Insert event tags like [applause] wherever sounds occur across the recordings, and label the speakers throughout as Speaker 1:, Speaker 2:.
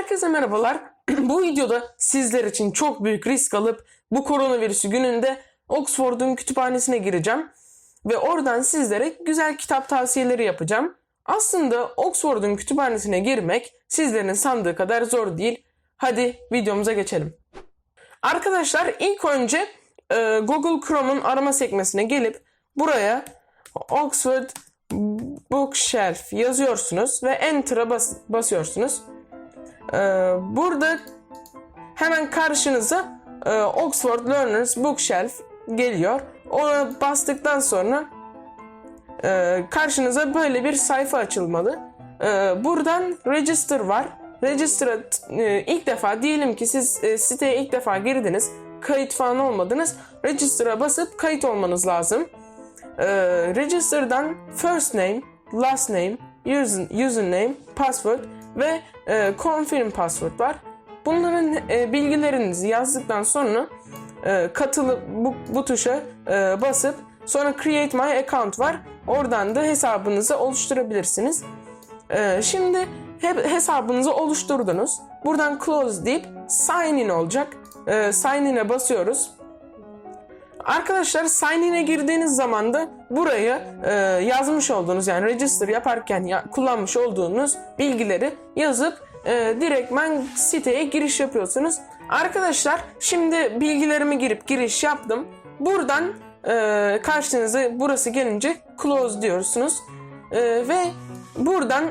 Speaker 1: Herkese merhabalar. [clears throat] bu videoda sizler için çok büyük risk alıp bu koronavirüsü gününde Oxford'un kütüphanesine gireceğim ve oradan sizlere güzel kitap tavsiyeleri yapacağım. Aslında Oxford'un kütüphanesine girmek sizlerin sandığı kadar zor değil. Hadi videomuza geçelim. Arkadaşlar ilk önce e, Google Chrome'un arama sekmesine gelip buraya Oxford Bookshelf yazıyorsunuz ve Enter'a bas- basıyorsunuz. Ee, burada hemen karşınıza e, Oxford Learners Bookshelf geliyor. Ona bastıktan sonra e, karşınıza böyle bir sayfa açılmalı. E, buradan Register var. Register'a e, ilk defa diyelim ki siz e, siteye ilk defa girdiniz. Kayıt falan olmadınız. Register'a basıp kayıt olmanız lazım. E, Register'dan first name, last name, user, username, password ve e, confirm password var. Bunların e, bilgilerinizi yazdıktan sonra e, katılıp bu, bu tuşa e, basıp sonra create my account var. Oradan da hesabınızı oluşturabilirsiniz. E, şimdi hep hesabınızı oluşturdunuz. Buradan close deyip sign in olacak. E, sign in'e basıyoruz. Arkadaşlar sign in'e girdiğiniz zaman da buraya e, yazmış olduğunuz yani register yaparken ya, kullanmış olduğunuz bilgileri yazıp e, direktmen siteye giriş yapıyorsunuz. Arkadaşlar şimdi bilgilerimi girip giriş yaptım. Buradan e, karşınıza burası gelince close diyorsunuz. E, ve buradan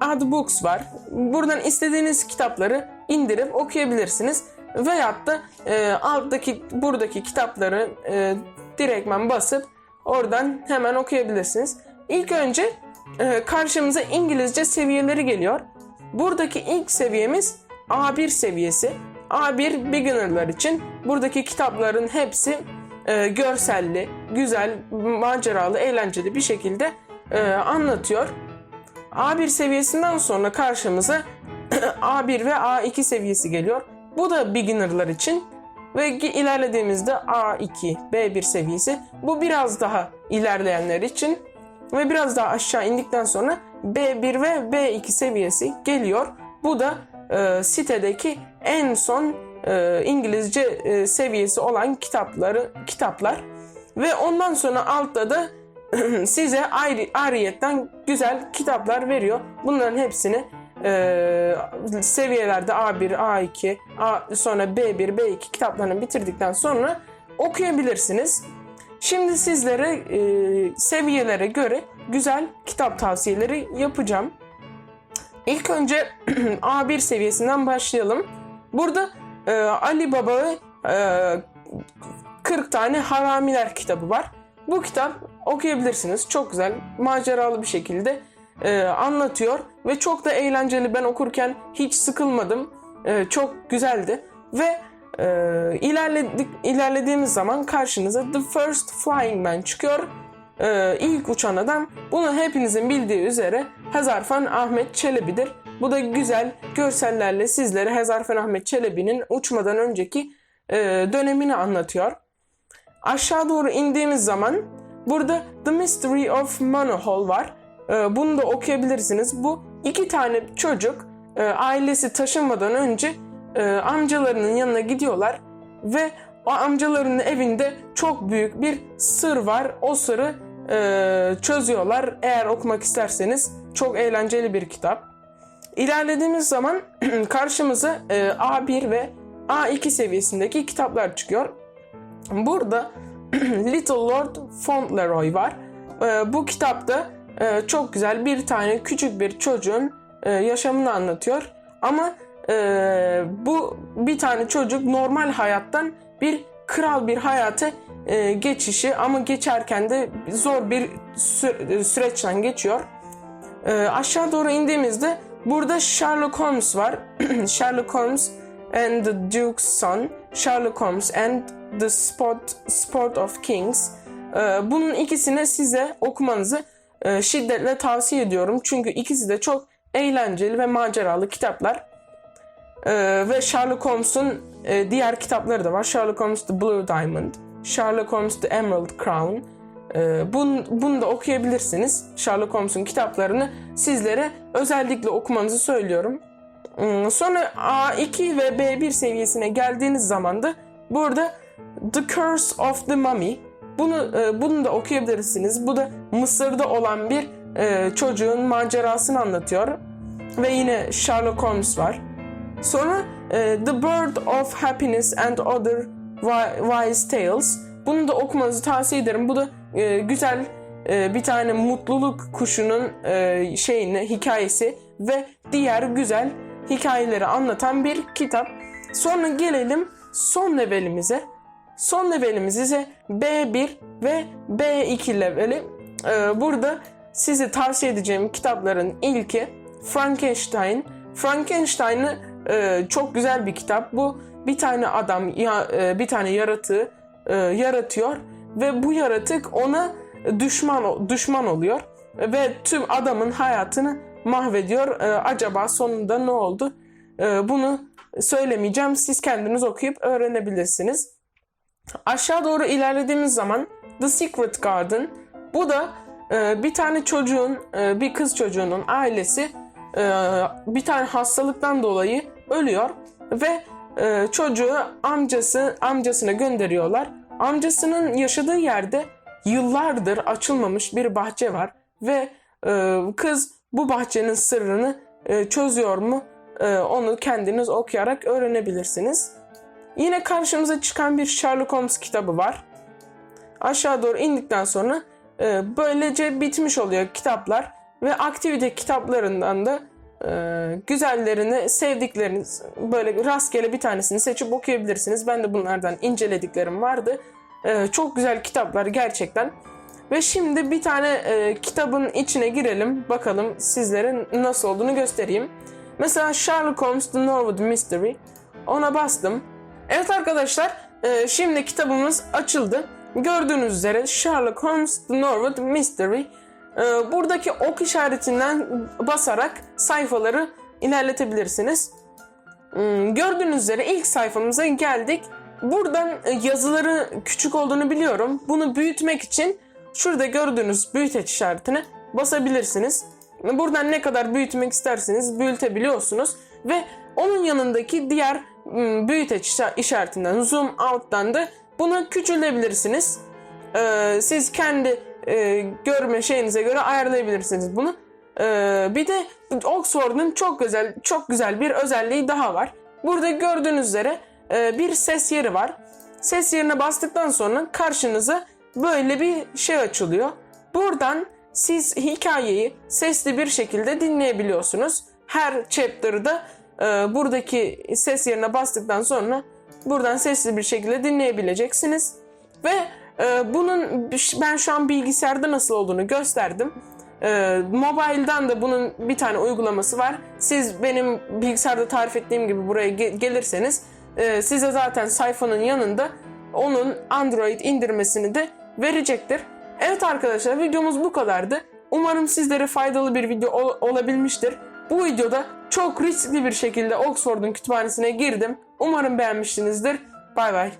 Speaker 1: Add Books var. Buradan istediğiniz kitapları indirip okuyabilirsiniz. Veyahut da e, alttaki buradaki kitapları e, direktmen basıp oradan hemen okuyabilirsiniz. İlk önce e, karşımıza İngilizce seviyeleri geliyor. Buradaki ilk seviyemiz A1 seviyesi. A1 beginnerlar için buradaki kitapların hepsi e, görselli, güzel, maceralı, eğlenceli bir şekilde e, anlatıyor. A1 seviyesinden sonra karşımıza [clears throat] A1 ve A2 seviyesi geliyor. Bu da beginnerlar için ve ilerlediğimizde A2, B1 seviyesi. Bu biraz daha ilerleyenler için ve biraz daha aşağı indikten sonra B1 ve B2 seviyesi geliyor. Bu da e, sitedeki en son e, İngilizce e, seviyesi olan kitapları kitaplar ve ondan sonra altta da [clears throat] size ayrı, ayrıyetten güzel kitaplar veriyor. Bunların hepsini e, seviyelerde A1, A2, A, sonra B1, B2 kitaplarını bitirdikten sonra okuyabilirsiniz. Şimdi sizlere e, seviyelere göre güzel kitap tavsiyeleri yapacağım. İlk önce [clears throat] A1 seviyesinden başlayalım. Burada e, Ali Baba e, 40 tane haramiler kitabı var. Bu kitap okuyabilirsiniz. Çok güzel, maceralı bir şekilde e, anlatıyor ve çok da eğlenceli. Ben okurken hiç sıkılmadım. E, çok güzeldi ve e, ilerledik ilerlediğimiz zaman karşınıza The First Flying Man çıkıyor. E, ilk uçan adam. Bunu hepinizin bildiği üzere Hazarfen Ahmet Çelebi'dir. Bu da güzel görsellerle sizlere Hazarfen Ahmet Çelebi'nin uçmadan önceki e, dönemini anlatıyor. Aşağı doğru indiğimiz zaman burada The Mystery of Monohole var. Ee, bunu da okuyabilirsiniz. Bu iki tane çocuk e, ailesi taşınmadan önce e, amcalarının yanına gidiyorlar ve o amcalarının evinde çok büyük bir sır var. O sırrı e, çözüyorlar. Eğer okumak isterseniz çok eğlenceli bir kitap. İlerlediğimiz zaman [clears throat] karşımıza A1 ve A2 seviyesindeki kitaplar çıkıyor. Burada [clears throat] Little Lord Fauntleroy var. Bu kitapta e, çok güzel bir tane küçük bir çocuğun e, yaşamını anlatıyor. Ama e, bu bir tane çocuk normal hayattan bir kral bir hayata e, geçişi ama geçerken de zor bir sü- süreçten geçiyor. E, aşağı doğru indiğimizde burada Sherlock Holmes var. [clears throat] Sherlock Holmes and the Duke's Son, Sherlock Holmes and the Sport, Sport of Kings. E, bunun ikisini size okumanızı e, şiddetle tavsiye ediyorum. Çünkü ikisi de çok eğlenceli ve maceralı kitaplar. E, ve Sherlock Holmes'un e, diğer kitapları da var. Sherlock Holmes The Blue Diamond, Sherlock Holmes The Emerald Crown. E, bunu, bunu da okuyabilirsiniz. Sherlock Holmes'un kitaplarını sizlere özellikle okumanızı söylüyorum. Hmm, Sonra A2 ve B1 seviyesine geldiğiniz zaman da burada The Curse of the Mummy. Bunu e, bunu da okuyabilirsiniz. Bu da Mısır'da olan bir e, çocuğun macerasını anlatıyor. Ve yine Sherlock Holmes var. Sonra e, The Bird of Happiness and Other Wi- Wise Tales. Bunu da okumanızı tavsiye ederim. Bu da e, güzel e, bir tane mutluluk kuşunun e, şeyini, hikayesi ve diğer güzel hikayeleri anlatan bir kitap. Sonra gelelim son levelimize. Son levelimiz ise B1 ve B2 leveli. E, burada size tavsiye edeceğim kitapların ilki Frankenstein. Frankenstein'ı e, çok güzel bir kitap. Bu bir tane adam, ya, e, bir tane yaratığı e, yaratıyor ve bu yaratık ona düşman düşman oluyor ve tüm adamın hayatını mahvediyor. E, acaba sonunda ne oldu? E, bunu söylemeyeceğim. Siz kendiniz okuyup öğrenebilirsiniz. Aşağı doğru ilerlediğimiz zaman The Secret Garden. Bu da e, bir tane çocuğun, e, bir kız çocuğunun ailesi e, bir tane hastalıktan dolayı ölüyor ve e, çocuğu amcası amcasına gönderiyorlar. Amcasının yaşadığı yerde yıllardır açılmamış bir bahçe var ve e, kız bu bahçenin sırrını e, çözüyor mu? E, onu kendiniz okuyarak öğrenebilirsiniz. Yine karşımıza çıkan bir Sherlock Holmes kitabı var. Aşağı doğru indikten sonra e, böylece bitmiş oluyor kitaplar ve aktivite kitaplarından da e, güzellerini, sevdikleriniz böyle rastgele bir tanesini seçip okuyabilirsiniz. Ben de bunlardan incelediklerim vardı. E, çok güzel kitaplar gerçekten. Ve şimdi bir tane e, kitabın içine girelim. Bakalım sizlere nasıl olduğunu göstereyim. Mesela Sherlock Holmes The Norwood Mystery. Ona bastım. Evet arkadaşlar e, şimdi kitabımız açıldı. Gördüğünüz üzere Sherlock Holmes The Norwood Mystery. E, buradaki ok işaretinden basarak sayfaları ilerletebilirsiniz. Hmm, Gördüğünüz üzere ilk sayfamıza geldik. Buradan e, yazıları küçük olduğunu biliyorum. Bunu büyütmek için şurada gördüğünüz büyüteç işaretine basabilirsiniz. Buradan ne kadar büyütmek isterseniz büyütebiliyorsunuz. Ve onun yanındaki diğer büyüteç işa- işaretinden zoom out'tan da bunu küçülebilirsiniz. Ee, siz kendi e, görme şeyinize göre ayarlayabilirsiniz bunu. Ee, bir de Oxford'un çok güzel çok güzel bir özelliği daha var. Burada gördüğünüz üzere e, bir ses yeri var. Ses yerine bastıktan sonra karşınıza böyle bir şey açılıyor. Buradan siz hikayeyi sesli bir şekilde dinleyebiliyorsunuz. Her chapter'da e, buradaki ses yerine bastıktan sonra buradan sesli bir şekilde dinleyebileceksiniz. Ve e, bunun ben şu an bilgisayarda nasıl olduğunu gösterdim. E, mobile'dan da bunun bir tane uygulaması var. Siz benim bilgisayarda tarif ettiğim gibi buraya ge- gelirseniz e, size zaten sayfanın yanında onun Android indirmesini de verecektir. Evet arkadaşlar videomuz bu kadardı. Umarım sizlere faydalı bir video ol- olabilmiştir. Bu videoda çok riskli bir şekilde Oxford'un kütüphanesine girdim. Umarım beğenmişsinizdir. Bay bay.